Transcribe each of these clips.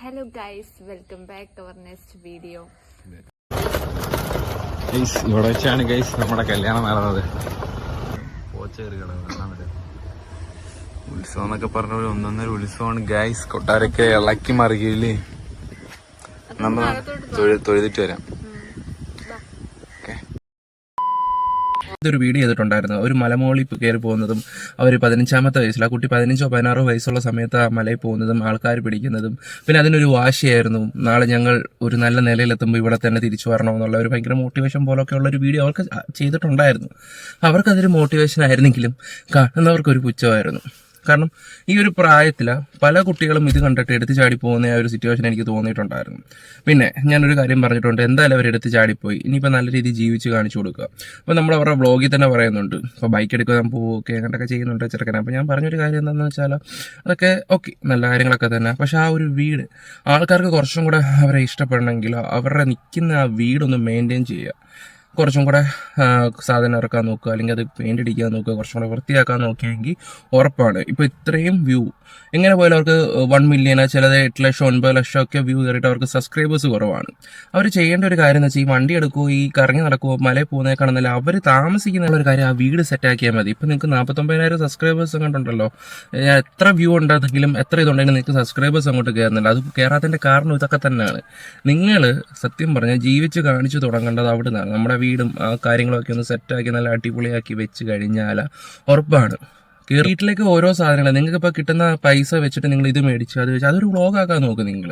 Hello guys welcome back to our next video guys ഇവിടെ വെച്ചാണ് guys നമ്മുടെ കല്യാണം നടന്നത്. ഉത്സവം എന്നൊക്കെ പറഞ്ഞ പോലെ ഒന്നൊന്നര ഉത്സവമാണ്. ഗൈസ് കൊട്ടാരൊക്കെ ഇളക്കി മറിയില്ലേ നമ്മൾ തൊഴു- തൊഴുതിട്ട് വരാം ഓക്കെ ഇതൊരു വീഡിയോ ചെയ്തിട്ടുണ്ടായിരുന്നു. ഒരു മലമോളി കയറി പോകുന്നതും അവർ പതിനഞ്ചാമത്തെ വയസ്സിൽ ആ കുട്ടി പതിനഞ്ചോ പതിനാറോ വയസ്സുള്ള സമയത്ത് ആ മലയിൽ പോകുന്നതും ആൾക്കാർ പിടിക്കുന്നതും പിന്നെ അതിനൊരു വാശിയായിരുന്നു. നാളെ ഞങ്ങൾ ഒരു നല്ല നിലയിലെത്തുമ്പോൾ ഇവിടെ തന്നെ തിരിച്ചു വരണമെന്നുള്ള ഒരു ഭയങ്കര മോട്ടിവേഷൻ പോലൊക്കെ ഉള്ള ഒരു വീഡിയോ അവർക്ക് ചെയ്തിട്ടുണ്ടായിരുന്നു. അവർക്കതൊരു മോട്ടിവേഷൻ ആയിരുന്നെങ്കിലും കാണുന്നവർക്കൊരു പുച്ഛമായിരുന്നു. കാരണം ഈ ഒരു പ്രായത്തിൽ പല കുട്ടികളും ഇത് കണ്ടിട്ട് എടുത്ത് ചാടി പോകുന്ന ആ ഒരു സിറ്റുവേഷൻ എനിക്ക് തോന്നിയിട്ടുണ്ടായിരുന്നു. പിന്നെ ഞാനൊരു കാര്യം പറഞ്ഞിട്ടുണ്ട് എന്തായാലും അവർ എടുത്ത് ചാടിപ്പോയി. ഇനിയിപ്പോൾ നല്ല രീതിയിൽ ജീവിച്ച് കാണിച്ചു കൊടുക്കുക. അപ്പോൾ നമ്മൾ അവരുടെ വ്ളോഗിൽ തന്നെ പറയുന്നുണ്ട് ഇപ്പോൾ ബൈക്ക് എടുക്കാൻ പോവുകയൊക്കെ അങ്ങനെയൊക്കെ ചെയ്യുന്നുണ്ട് ചെറുക്കനെ. അപ്പോൾ ഞാൻ പറഞ്ഞൊരു കാര്യം എന്താണെന്ന് വെച്ചാൽ അതൊക്കെ ഓക്കെ നല്ല കാര്യങ്ങളൊക്കെ തന്നെ. പക്ഷെ ആ ഒരു വീട് ആൾക്കാർക്ക് കുറച്ചും കൂടെ അവരെ ഇഷ്ടപ്പെടണമെങ്കിൽ അവരുടെ നിൽക്കുന്ന ആ വീടൊന്ന് മെയിന്റെയിൻ ചെയ്യുക. കുറച്ചും കൂടെ സാധനം ഇറക്കാൻ നോക്കുക അല്ലെങ്കിൽ അത് പെയിന്റ് അടിക്കാൻ നോക്കുക കുറച്ചും കൂടെ വൃത്തിയാക്കാൻ നോക്കിയെങ്കിൽ ഉറപ്പാണ്. ഇപ്പോൾ ഇത്രയും വ്യൂ എങ്ങനെ പോയാലും അവർക്ക് വൺ മില്യനോ ചിലത് എട്ട് ലക്ഷം ഒൻപത് ലക്ഷം ഒക്കെ വ്യൂ കയറിയിട്ട് അവർക്ക് സബ്സ്ക്രൈബേഴ്സ് കുറവാണ്. അവർ ചെയ്യേണ്ട ഒരു കാര്യം എന്ന് വെച്ചാൽ ഈ വണ്ടി എടുക്കുമോ ഈ കറങ്ങി നടക്കുമോ മലയിൽ പോകുന്നേക്കാണെന്നല്ല അവർ താമസിക്കുന്ന ഒരു കാര്യം ആ വീട് സെറ്റാക്കിയാൽ മതി. ഇപ്പം നിങ്ങൾക്ക് നാൽപ്പത്തൊമ്പതിനായിരം സബ്സ്ക്രൈബേഴ്സ് അങ്ങോട്ടുണ്ടല്ലോ ഞാൻ എത്ര വ്യൂ ഉണ്ടെങ്കിലും എത്ര ഇതുണ്ടെങ്കിലും നിങ്ങൾക്ക് സബ്സ്ക്രൈബേഴ്സ് അങ്ങോട്ട് കയറുന്നില്ല അത് കയറാത്തതിന്റെ കാരണം ഇതൊക്കെ തന്നെയാണ്. നിങ്ങൾ സത്യം പറഞ്ഞാൽ ജീവിച്ച് കാണിച്ചു തുടങ്ങേണ്ടത് അവിടെ നിന്നാണ് നമ്മുടെ വീടും കാര്യങ്ങളൊക്കെ ഒന്ന് സെറ്റാക്കി നല്ല അടിപൊളിയാക്കി വെച്ച് കഴിഞ്ഞാൽ ഉറപ്പാണ്. വീട്ടിലേക്ക് ഓരോ സാധനങ്ങൾ നിങ്ങൾക്ക് ഇപ്പോൾ കിട്ടുന്ന പൈസ വെച്ചിട്ട് നിങ്ങൾ ഇത് മേടിച്ചു അത് വെച്ച് അതൊരു വ്ളോഗാക്കാൻ നോക്കും നിങ്ങൾ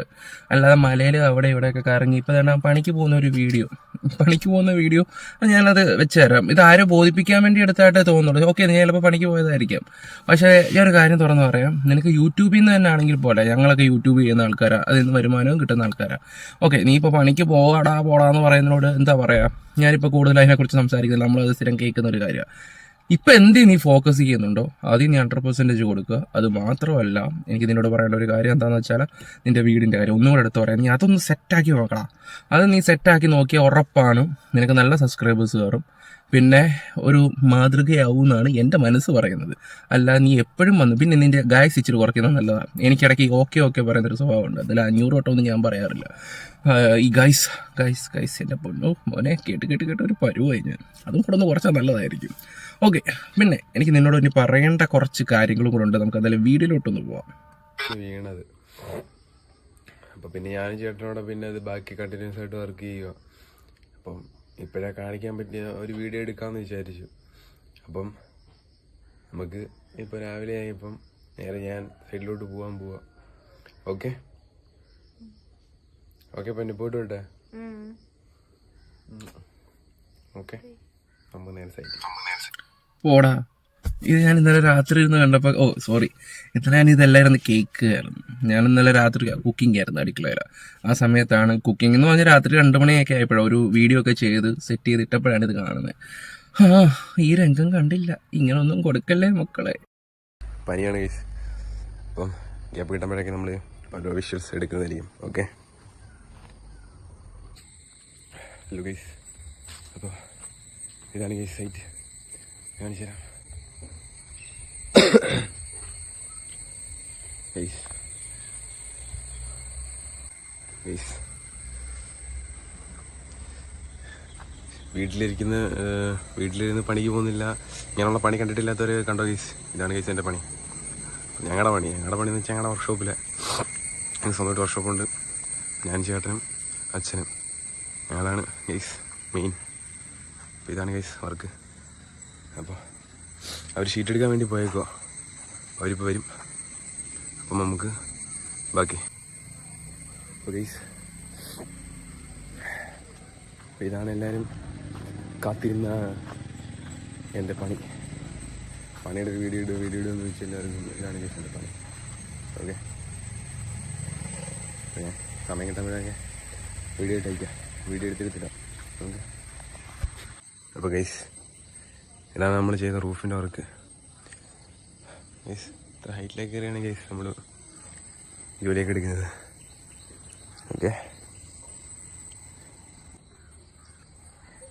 അല്ലാതെ മലയിൽ അവിടെ ഇവിടെയൊക്കെ കറങ്ങി ഇപ്പോൾ തന്നെ പണിക്ക് പോകുന്ന ഒരു വീഡിയോ. പണിക്ക് പോകുന്ന വീഡിയോ ഞാനത് വെച്ചുതരാം ഇത് ആരെ ബോധിപ്പിക്കാൻ വേണ്ടി എടുത്തായിട്ടേ തോന്നുള്ളൂ ഓക്കെ നീ ചിലപ്പോൾ പണിക്ക് പോയതായിരിക്കാം. പക്ഷേ ഒരു കാര്യം തുറന്നു പറയാം. നിനക്ക് യൂട്യൂബിൽ നിന്ന് തന്നെ ആണെങ്കിൽ പോലെ ഞങ്ങളൊക്കെ യൂട്യൂബ് ചെയ്യുന്ന ആൾക്കാരാണ് അതിൽ നിന്ന് വരുമാനവും കിട്ടുന്ന ആൾക്കാരാണ് ഓക്കെ നീ ഇപ്പോൾ പണിക്ക് പോകാടാ പോടാന്ന് പറയുന്നതിനോട് എന്താ പറയുക ഞാനിപ്പോൾ കൂടുതൽ അതിനെക്കുറിച്ച് സംസാരിക്കുന്നില്ല. നമ്മളത് സ്ഥിരം കേൾക്കുന്ന ഒരു കാര്യമാണ് ഇപ്പം എന്ത് നീ ഫോക്കസ് ചെയ്യുന്നുണ്ടോ? ആദ്യം നീ ഹൺഡ്രഡ് പെർസെന്റേജ് കൊടുക്കുക. അത് മാത്രമല്ല എനിക്ക് നിന്നോട് പറയേണ്ട ഒരു കാര്യം എന്താണെന്ന് വെച്ചാൽ നിന്റെ വീടിന്റെ കാര്യം. ഒന്നും കൂടെ എടുത്ത് പറയാം. നീ അതൊന്ന് സെറ്റാക്കി നോക്കണം. അത് നീ സെറ്റാക്കി നോക്കിയാൽ ഉറപ്പാണ് നിനക്ക് നല്ല സബ്സ്ക്രൈബേഴ്സ് കയറും. പിന്നെ ഒരു മാതൃകയാവും എന്നാണ് എന്റെ മനസ്സ് പറയുന്നത്. അല്ല നീ എപ്പോഴും വന്നു പിന്നെ നിന്റെ ഗായസ് ഇച്ചിരി കുറയ്ക്കുന്നത് നല്ലതാണ്. എനിക്കിടയ്ക്ക് ഓക്കെ ഓക്കെ പറയുന്നൊരു സ്വഭാവമുണ്ട്. അതിൽ അഞ്ഞൂറ് വട്ടമൊന്നും ഞാൻ പറയാറില്ല. ഈ ഗൈസ് ഗൈസ് ഗൈസ് എന്റെ പൊന്നോ മോനെ കേട്ട് കേട്ട് കേട്ട് ഒരു പരുവായി ഞാൻ. അതും കൂടെ ഒന്ന് കുറച്ചാൽ നല്ലതായിരിക്കും. ഓക്കെ പിന്നെ എനിക്ക് നിന്നോട് ഇനി പറയേണ്ട കുറച്ച് കാര്യങ്ങളും കൂടെ ഉണ്ട്. നമുക്ക് എന്തായാലും വീഡിയോയിലോട്ടൊന്ന് പോവാം. വീണത്. അപ്പം പിന്നെ ഞാനും ചേട്ടനോടെ പിന്നെ അത് ബാക്കി കണ്ടിന്യൂസ് ആയിട്ട് വർക്ക് ചെയ്യുക അപ്പം ഇപ്പോഴേ കാണിക്കാൻ പറ്റിയ ഒരു വീഡിയോ എടുക്കാമെന്ന് വിചാരിച്ചു. അപ്പം നമുക്ക് ഇപ്പോൾ രാവിലെ ആയപ്പം നേരെ ഞാൻ സൈഡിലോട്ട് പോകാൻ പോവാ. ഓക്കെ ഓക്കെ പിന്നെ പോയിട്ട് വിട്ടെ ഓക്കെ നമുക്ക് നേരെ സൈഡിൽ പോടാ. ഇത് ഞാൻ ഇന്നലെ രാത്രി ഇരുന്ന് കണ്ടപ്പോൾ ഓ സോറി ഇന്നലെ ഞാൻ ഇതെല്ലായിരുന്നു കേക്ക് ആയിരുന്നു ഞാൻ ഇന്നലെ രാത്രി കുക്കിംഗ് ആയിരുന്നു അടുക്കളയില. ആ സമയത്താണ് കുക്കിംഗ് എന്ന് പറഞ്ഞാൽ രാത്രി രണ്ട് മണിയൊക്കെ ആയപ്പോഴാണ് ഒരു വീഡിയോ ഒക്കെ ചെയ്ത് സെറ്റ് ചെയ്ത് ഇട്ടപ്പോഴാണ് ഇത് കാണുന്നത് ആ ഈ രംഗം കണ്ടില്ല. ഇങ്ങനൊന്നും കൊടുക്കല്ലേ മക്കളെ? പനിയാണ് അപ്പം ഗ്യാപ്പ് കിട്ടുമ്പോഴൊക്കെ നമ്മൾ ഓരോ വിഷ്വൽസ് എടുക്കുന്നതായിരിക്കും ഓക്കെ ഹലോ ഗൈസ് അപ്പോൾ ഇതാണ് ഗൈസ് സൈറ്റ് കാണിച്ചു വീട്ടിലിരിക്കുന്ന വീട്ടിലിരുന്ന് പണിക്ക് പോകുന്നില്ല. ഞാനുള്ള പണി കണ്ടിട്ടില്ലാത്തവർ കണ്ടോ ഗൈസ് ഇതാണ് ഗൈസ് എന്റെ പണി. ഞങ്ങളുടെ പണി. ഞങ്ങളുടെ പണി എന്ന് വെച്ചാൽ ഞങ്ങളുടെ വർക്ക്ഷോപ്പിലെ എനിക്ക് സ്വന്തമായിട്ട് വർക്ക്ഷോപ്പുണ്ട് ഞാൻ ചേട്ടനും അച്ഛനും. ഞങ്ങളാണ് ഗൈസ് മെയിൻ ഇതാണ് ഗൈസ് വർക്ക് അപ്പോൾ അവർ ഷീറ്റ് എടുക്കാൻ വേണ്ടി പോയേക്കോ അവരിപ്പോൾ വരും. അപ്പം നമുക്ക് ബാക്കി. പ്ലീസ് ഇതാണ് എല്ലാവരും കാത്തിരുന്ന എന്റെ പണി. പണിയുടെ വീഡിയോ ഇടുക വീഡിയോ ഇടുക എന്ന് വെച്ചാൽ എല്ലാവരും ഇതാണ് ഗൈസ് എന്റെ പണി. ഓക്കെ ഞാൻ സമയം കിട്ടുമ്പോഴൊക്കെ വീഡിയോ ഇട്ടയക്കാം വീഡിയോ എടുത്തെടുത്തിടാം ഓക്കെ അപ്പോൾ ഗൈസ് ഇതാണ് നമ്മൾ ചെയ്ത റൂഫിന്റെ വർക്ക്. ഇത്ര ഹൈറ്റിലേക്ക് കയറിയാണ് ഗൈസ് നമ്മൾ ജോലിയൊക്കെ എടുക്കുന്നത്. ഓക്കെ.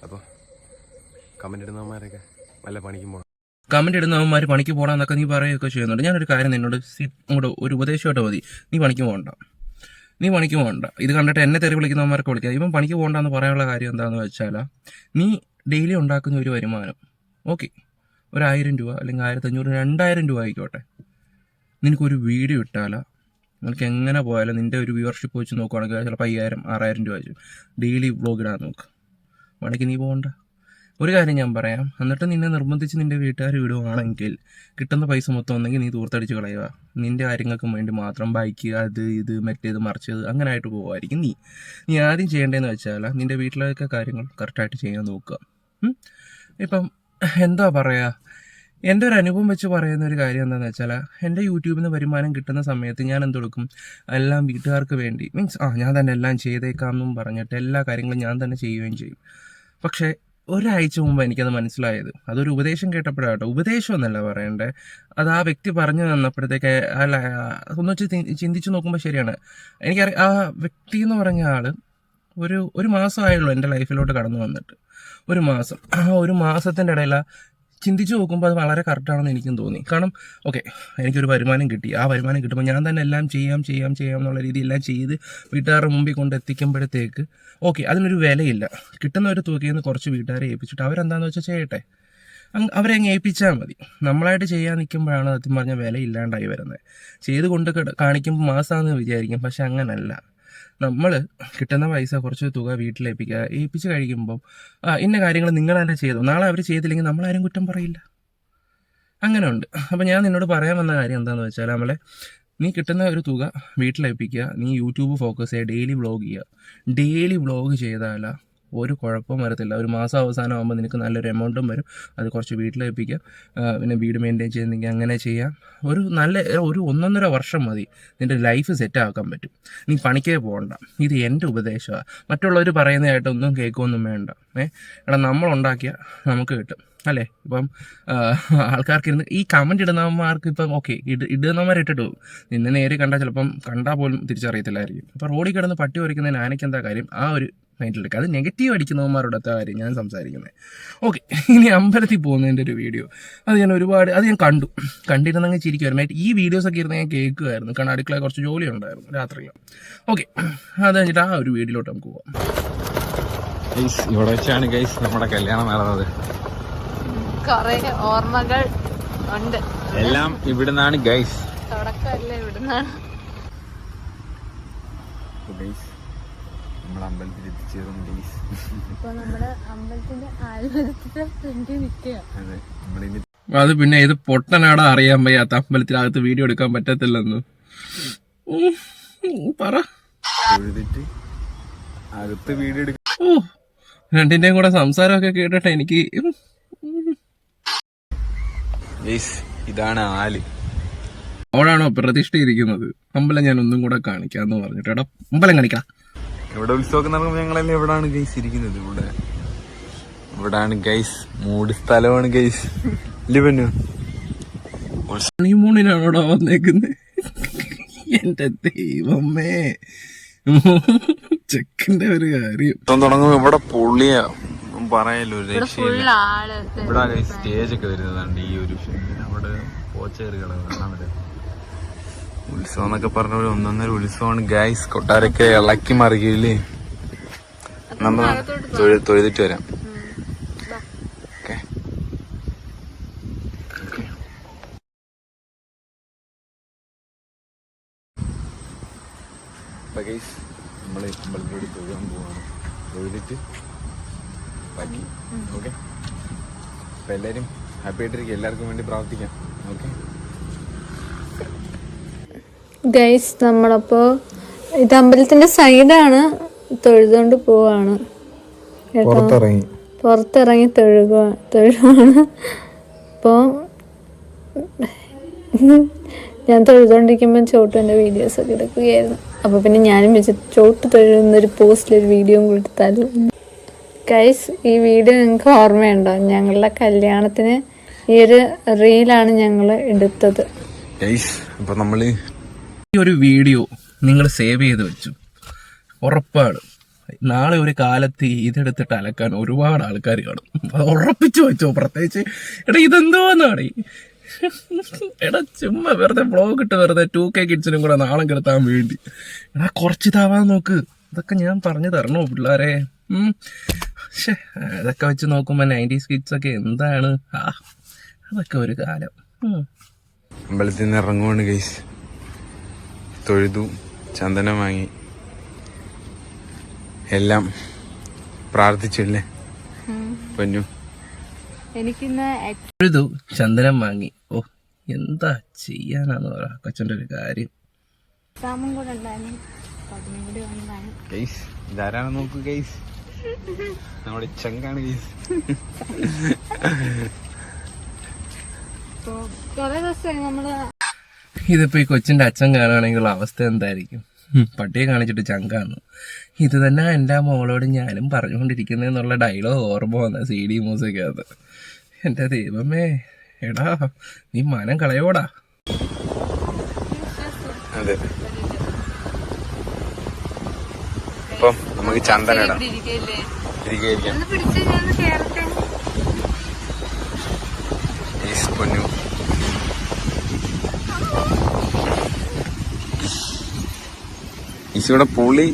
അപ്പോൾ കമന്റ് ഇടുന്നവന്മാരൊക്കെ നല്ല പണിക്കും പോകണം കമന്റ് ഇടുന്നവന്മാർ പണിക്ക് പോകണമെന്നൊക്കെ നീ പറയുകയൊക്കെ ചെയ്യുന്നുണ്ട്. ഞാനൊരു കാര്യം നിന്നോട് സി- ഒരു ഉപദേശമായിട്ട് മതി. നീ പണിക്ക് പോകണ്ട. നീ പണിക്ക് പോകണ്ട. ഇത് കണ്ടിട്ട് എന്നെ തെറി വിളിക്കുന്നവന്മാർക്ക് വിളിക്കുക ഇപ്പം പണിക്ക് പോകണ്ടെന്ന് പറയാനുള്ള കാര്യം എന്താണെന്ന് വെച്ചാൽ നീ ഡെയിലി ഉണ്ടാക്കുന്ന ഒരു വരുമാനം. ഓക്കെ. ഒരായിരം രൂപ അല്ലെങ്കിൽ ആയിരത്തഞ്ഞൂറ് രണ്ടായിരം രൂപ ആയിക്കോട്ടെ. നിനക്കൊരു വീഡിയോ ഇട്ടാലാ നിനക്ക് എങ്ങനെ പോയാലും നിന്റെ ഒരു വ്യൂവർഷിപ്പ് വെച്ച് നോക്കുവാണെങ്കിൽ ചിലപ്പോൾ അയ്യായിരം ആറായിരം രൂപ വെച്ച് ഡെയിലി വ്ലോഗ് ഇടാൻ നോക്ക്. പണിക്ക് നീ പോകണ്ട ഒരു കാര്യം ഞാൻ പറയാം. എന്നിട്ട് നിന്നെ നിർബന്ധിച്ച് നിന്റെ വീട്ടുകാർ വിടുവാണെങ്കിൽ കിട്ടുന്ന പൈസ മൊത്തം ഒന്നെങ്കിൽ നീ തൂർത്തടിച്ച് കളയുക. നിന്റെ കാര്യങ്ങൾക്കും വേണ്ടി മാത്രം ബൈക്ക് അത് ഇത് മറ്റേത് മറിച്ചത് അങ്ങനെ ആയിട്ട് പോകുമായിരിക്കും നീ. നീ ആദ്യം ചെയ്യേണ്ടതെന്ന് വെച്ചാൽ നിന്റെ വീട്ടിലൊക്കെ കാര്യങ്ങൾ കറക്റ്റായിട്ട് ചെയ്യാൻ നോക്കുക? ഇപ്പം എന്താ പറയുക എന്റെ ഒരു അനുഭവം വെച്ച് പറയുന്ന ഒരു കാര്യം എന്താണെന്ന് വെച്ചാൽ എന്റെ യൂട്യൂബിൽ നിന്ന് വരുമാനം കിട്ടുന്ന സമയത്ത് ഞാൻ എന്തെടുക്കും എല്ലാം വീട്ടുകാർക്ക് വേണ്ടി. മീൻസ് ആ ഞാൻ തന്നെ എല്ലാം ചെയ്തേക്കാം എന്നും പറഞ്ഞിട്ട് എല്ലാ കാര്യങ്ങളും ഞാൻ തന്നെ ചെയ്യുകയും ചെയ്യും. പക്ഷേ ഒരാഴ്ച മുമ്പ് എനിക്കത് മനസ്സിലായത്. അതൊരു ഉപദേശം കേട്ടപ്പോഴാട്ടോ ഉപദേശം എന്നല്ല പറയണ്ടേ. അത് ആ വ്യക്തി പറഞ്ഞു തന്നപ്പോഴത്തേക്ക് അല്ല ഒന്ന് വെച്ച് ചിന്തിച്ചു നോക്കുമ്പോൾ ശരിയാണ്. എനിക്കറിയാം ആ വ്യക്തി എന്ന് പറഞ്ഞ ആൾ ഒരു ഒരു മാസമായുള്ളൂ എന്റെ ലൈഫിലോട്ട് കടന്നു വന്നിട്ട്. ഒരു മാസം. ആ ഒരു മാസത്തിന്റെ ഇടയിൽ ചിന്തിച്ച് നോക്കുമ്പോൾ അത് വളരെ കറക്റ്റാണെന്ന് എനിക്കും തോന്നി. കാരണം ഓക്കെ എനിക്കൊരു വരുമാനം കിട്ടി. ആ വരുമാനം കിട്ടുമ്പോൾ ഞാൻ തന്നെ എല്ലാം ചെയ്യാം ചെയ്യാം ചെയ്യാം എന്നുള്ള രീതിയിൽ എല്ലാം ചെയ്ത് വീട്ടുകാരുടെ മുമ്പിൽ കൊണ്ട് എത്തിക്കുമ്പോഴത്തേക്ക് ഓക്കെ അതിനൊരു വിലയില്ല. കിട്ടുന്ന ഒരു തുകയിൽ നിന്ന് കുറച്ച് വീട്ടുകാരെ ഏൽപ്പിച്ചിട്ട് അവരെന്താണെന്ന് വെച്ചാൽ ചെയ്യട്ടെ? അവരെ അങ്ങ് ഏൽപ്പിച്ചാൽ മതി. നമ്മളായിട്ട് ചെയ്യാൻ നിൽക്കുമ്പോഴാണ് സത്യം പറഞ്ഞ വില ഇല്ലാണ്ടായി വരുന്നത്. ചെയ്ത് കൊണ്ട് കാണിക്കുമ്പോൾ മാസമാണെന്ന് വിചാരിക്കും പക്ഷെ അങ്ങനല്ല. നമ്മൾ കിട്ടുന്ന പൈസ കുറച്ച് തുക വീട്ടിലേപ്പിക്കുക ഏൽപ്പിച്ച് കഴിക്കുമ്പം ഇന്ന കാര്യങ്ങൾ തന്നെ ചെയ്തു. നാളെ അവർ ചെയ്തില്ലെങ്കിൽ നമ്മളാരും കുറ്റം പറയില്ല. അങ്ങനെ ഉണ്ട് അപ്പം ഞാൻ നിന്നോട് പറയാൻ വന്ന കാര്യം എന്താണെന്ന് വെച്ചാൽ നമ്മളെ നീ കിട്ടുന്ന ഒരു തുക വീട്ടിലേൽപ്പിക്കുക നീ യൂട്യൂബ് ഫോക്കസ് ചെയ്യുക ഡെയിലി വ്ളോഗ് ചെയ്യുക. ഡെയിലി വ്ളോഗ് ചെയ്താൽ ഒരു കുഴപ്പവും വരത്തില്ല. ഒരു മാസം അവസാനം ആകുമ്പോൾ നിനക്ക് നല്ലൊരു എമൗണ്ടും വരും. അത് കുറച്ച് വീട്ടിലേൽപ്പിക്കാം ആ, പിന്നെ വീട് മെയിന്റെയിൻ ചെയ്യുന്നെങ്കിൽ അങ്ങനെ ചെയ്യാം. ഒരു നല്ല ഒരു ഒന്നൊന്നര വർഷം മതി നിന്റെ ലൈഫ് സെറ്റ് ആക്കാൻ പറ്റും. നീ പണിക്കേ പോകണ്ട. ഇത് എന്റെ ഉപദേശമാണ് മറ്റുള്ളവർ പറയുന്നതായിട്ടൊന്നും കേൾക്കുകയൊന്നും വേണ്ട. ഏ എടാ നമ്മളുണ്ടാക്കിയ നമുക്ക് കിട്ടും. അല്ലേ? ഇപ്പം ആൾക്കാർക്ക് ഇരുന്ന് ഈ കമന്റ് ഇടുന്നവന്മാർക്ക് ഇപ്പം ഓക്കെ ഇട് ഇടുന്നവന്മാർ ഇട്ടിട്ട് പോകും. നിന്നെ നേരെ കണ്ടാൽ ചിലപ്പം കണ്ടാൽ പോലും തിരിച്ചറിയത്തില്ലായിരിക്കും. അപ്പോൾ റോഡിൽ കിടന്ന് പട്ടി ഒരിക്കുന്നതിന് ആനയ്ക്ക് എന്താ കാര്യം? ആ ഒരു മൈൻഡിലെടുക്കുക അത് നെഗറ്റീവ് അടിക്കുന്നവന്മാരോടത്തെ കാര്യം ഞാൻ സംസാരിക്കുന്നത്. ഓക്കെ ഇനി അമ്പലത്തിൽ പോകുന്നതിന്റെ ഒരു വീഡിയോ അത് ഞാൻ ഒരുപാട് അത് ഞാൻ കണ്ടു. കണ്ടിരുന്നെങ്കിൽ ചിരിക്കുമായിരുന്നു. ഈ വീഡിയോസൊക്കെ ഇരുന്ന് ഞാൻ കേൾക്കുമായിരുന്നു. കാരണം അടുക്കളയിൽ കുറച്ച് ജോലി ഉണ്ടായിരുന്നു രാത്രിയിൽ. ഓക്കെ അത് കഴിഞ്ഞിട്ട് ആ ഒരു വീഡിയോയിലോട്ട് നമുക്ക് പോവാം. ഇവിടെ വെച്ചാണ് ഗൈസ് നമ്മുടെ കല്യാണം നടന്നത് കൊറേ ഓർമ്മകൾ ഉണ്ട്. എല്ലാം ഇവിടുന്നാണ് ഗൈസ് തുടക്കമല്ലേ ഇവിടുന്നാണ്. ഗൈസ് നമ്മൾ അമ്പലത്തിൽ എത്തിച്ചേർന്നു ഗൈസ് ഇപ്പൊ നമ്മുടെ അമ്പലത്തിന്റെ ആൽമരത്തിന്റെ ഫ്രണ്ടിൽ നിൽക്കുക അതെ നമ്മളിനി അത് പിന്നെ ഇത് പൊട്ടനാടാ അറിയാൻ വയ്യാത്ത. അമ്പലത്തിനകത്ത് വീഡിയോ എടുക്കാൻ പറ്റത്തില്ലെന്ന്. പറ. അകത്ത് വീഡിയോ എടുക്കും ഓ രണ്ടിന്റെയും കൂടെ സംസാരമൊക്കെ കേട്ടിട്ട് എനിക്ക്. ഇതാണ് ആൽ. അവിടാണോ പ്രതിഷ്ഠയിരിക്കുന്നത് അമ്പലം ഞാൻ ഒന്നും കൂടെ കാണിക്കാന്ന് പറഞ്ഞിട്ട്. എടാ അമ്പലം കാണിക്കാം. ഇവിടെ ഉത്സവമൊക്കെ നടക്കുമ്പോൾ ഞങ്ങളെല്ലാം എവിടാണ് ഗൈസ് ഇരിക്കുന്നത്. ഇവിടെ ഇവിടാണ് ഗൈസ് മൂട് സ്ഥലമാണ് ഗൈസ് ലിവനു. ഹണിമൂണിനാണോടാ വന്നേക്കുന്നത് എന്റെ ദൈവമേ. ചെക്കിന്റെ ഒരു കാര്യം. തുടങ്ങും ഇവിടെ പൊള്ളിയാ പറയല്ലോ ഒരു രക്ഷയില്ല. ഇവിടെ സ്റ്റേജ് ഒക്കെ വരുന്നതാണ് ഈ ഒരു അവിടെ പോച്ചേറുകളെ കാണാൻ പറ്റും. ഉത്സവം എന്നൊക്കെ പറഞ്ഞ പോലെ ഒന്നൊന്നര ഉത്സവമാണ്. ഗൈസ് കൊട്ടാരൊക്കെ ഇളക്കി മറിയില്ലേ നമ്മൾ തൊഴു- തൊഴുതിട്ട് വരാം. ഓക്കെ. അപ്പൊ ഗൈസ് നമ്മൾ അമ്പലത്തിലൂടെ തൊഴുകാൻ പോവാണ്. തൊഴുതിട്ട് ബാക്കി. ഓക്കെ. അപ്പൊ എല്ലാരും ഹാപ്പി ആയിട്ടിരിക്കും എല്ലാവർക്കും വേണ്ടി പ്രാർത്ഥിക്കാം. ഓക്കെ. ഗൈസ് നമ്മളപ്പോ ഇത് അമ്പലത്തിന്റെ സൈഡാണ് തൊഴുതുകൊണ്ട് പോവാണ്. കേട്ടോ? പുറത്തിറങ്ങി. തൊഴുക തൊഴുവാണ്. അപ്പോ ഞാൻ തൊഴുതുകൊണ്ടിരിക്കുമ്പോൾ വീഡിയോസ് ഒക്കെ എടുക്കുകയായിരുന്നു. അപ്പോൾ പിന്നെ ഞാനും വെച്ച് ചോട്ട് തൊഴുന്നൊരു പോസ്റ്റിലൊരു വീഡിയോ കൊടുത്താലും ഗൈസ് ഈ വീഡിയോ നിങ്ങൾക്ക് ഓർമ്മയുണ്ടോ? ഞങ്ങളുടെ കല്യാണത്തിന് ഈ ഒരു റീലാണ് ഞങ്ങൾ എടുത്തത്. ഗൈസ് അപ്പൊ നമ്മൾ ഈ ഒരു വീഡിയോ നിങ്ങൾ സേവ് ചെയ്ത് വെച്ചു. ഉറപ്പാണ്. നാളെ ഒരു കാലത്ത് ഇതെടുത്തിട്ട് അലക്കാൻ ഒരുപാട് ആൾക്കാർ കാണും. ഉറപ്പിച്ചു വെച്ചോ പ്രത്യേകിച്ച്. എടാ ഇതെന്തോന്നാണ്? എടാ ചുമ്മാ വെറുതെ ബ്ലോഗ് ഇട്ട് വെറുതെ ടു കെ കിഡ്സിനും കൂടെ നാളെ കിടത്താൻ വേണ്ടി. എടാ കുറച്ച് താവാൻ നോക്ക്. ഇതൊക്കെ ഞാൻ പറഞ്ഞു തരണോ പിള്ളേരെ? പക്ഷേ അതൊക്കെ വെച്ച് നോക്കുമ്പോൾ നയന്റീസ് കിഡ്സ് ഒക്കെ എന്താണ്? ആ അതൊക്കെ ഒരു കാലം. അമ്പലത്തിൽ നിന്ന് ഇറങ്ങുവാണ് ഗൈസ് തൊഴുതു ചന്ദനം വാങ്ങി. എല്ലാം പ്രാർത്ഥിച്ചില്ലേ? പൊന്നു. എനിക്കിന്ന് തൊഴുതു ചന്ദനം വാങ്ങി. ഓ എന്താ ചെയ്യാനാന്ന് പറ കൊച്ചന്റെ ഒരു കാര്യം. എക്സാമും കൂടെ ഉണ്ടായിരുന്നു. ഗൈസ് ഇതാരാണ് നോക്കൂ ഗൈസ് നമ്മുടെ ചങ്കാണ് ഗൈസ് അപ്പൊ കൊറേ ദിവസമായി നമ്മൾ ഇതിപ്പോ ഈ കൊച്ചിന്റെ അച്ഛൻ കാണുകയാണെങ്കിലുള്ള അവസ്ഥ എന്തായിരിക്കും? പട്ടിയെ കാണിച്ചിട്ട് ചങ്കാണ്. ഇത് തന്നെ എന്റെ മോളോട് ഞാനും പറഞ്ഞുകൊണ്ടിരിക്കുന്നതെന്നുള്ള ഡയലോഗ് ഓർമ്മ വന്ന സി ഡി മ്യൂസിക്കകത്ത് എന്റെ ദൈവമേ എടാ നീ മനം കളയോടാ. അതെ. അപ്പം നമുക്ക് പൊന്നു. ഈസിയുടെ പുളി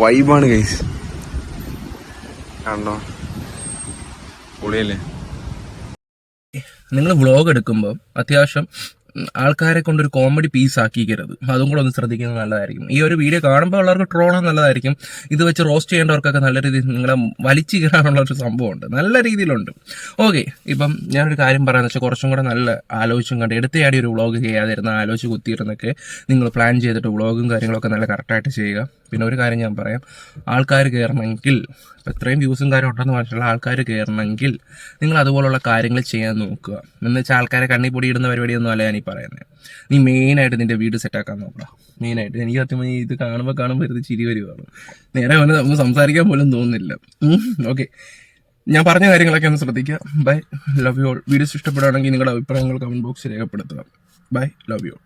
വൈബാണ് കൈസ് കണ്ടോ? പുളിയല്ലേ? നിങ്ങൾ വ്ളോഗ് എടുക്കുമ്പോൾ അത്യാവശ്യം ആൾക്കാരെ കൊണ്ട് ഒരു കോമഡി പീസ് ആക്കിക്കരുത് അതും കൂടെ ഒന്ന് ശ്രദ്ധിക്കുന്നത് നല്ലതായിരിക്കും. ഈ ഒരു വീഡിയോ കാണുമ്പോൾ ഉള്ളവർക്ക് ട്രോളാൻ നല്ലതായിരിക്കും. ഇത് വെച്ച് റോസ്റ്റ് ചെയ്യേണ്ടവർക്കൊക്കെ നല്ല രീതിയിൽ നിങ്ങളെ വലിച്ചു കയറാനുള്ള ഒരു സംഭവമുണ്ട്. നല്ല രീതിയിലുണ്ട്. ഓക്കെ ഇപ്പം ഞാനൊരു കാര്യം പറയാന്ന് വെച്ചാൽ കുറച്ചും കൂടെ നല്ല ആലോചിച്ചും കണ്ട് എടുത്തയാടി ഒരു വ്ളോഗ് ചെയ്യാതിരുന്ന ആലോചിച്ച് കുത്തിയിരുന്നൊക്കെ നിങ്ങൾ പ്ലാൻ ചെയ്തിട്ട് വ്ളോഗും കാര്യങ്ങളൊക്കെ നല്ല കറക്റ്റായിട്ട് ചെയ്യുക. പിന്നെ ഒരു കാര്യം ഞാൻ പറയാം. ആൾക്കാർ കയറണമെങ്കിൽ ഇത്രയും വ്യൂസും കാര്യം ഉണ്ടെന്ന് പറഞ്ഞിട്ടുള്ള ആൾക്കാർ കയറണമെങ്കിൽ നിങ്ങൾ അതുപോലുള്ള കാര്യങ്ങൾ ചെയ്യാൻ നോക്കുക. എന്ന് വെച്ചാൽ ആൾക്കാരെ കണ്ണി പൊടി ഇടുന്ന പരിപാടിയൊന്നും അല്ല ഞാനീ പറയുന്നത് നീ മെയിനായിട്ട് നിന്റെ വീട് സെറ്റാക്കാൻ നോക്കുക മെയിനായിട്ട് എനിക്ക് സത്യം ഇത് കാണുമ്പോൾ കാണുമ്പോൾ ഇത് ചിരി വരുവാണ് നേരെ വന്ന് നമുക്ക് സംസാരിക്കാൻ പോലും തോന്നുന്നില്ല. ഓക്കെ ഞാൻ പറഞ്ഞ കാര്യങ്ങളൊക്കെ ഒന്ന് ശ്രദ്ധിക്കുക. Bye love you all videos ഇഷ്ടപ്പെടുകയാണെങ്കിൽ നിങ്ങളുടെ അഭിപ്രായങ്ങൾ കമന്റ് ബോക്സിൽ രേഖപ്പെടുത്തുക. Bye love U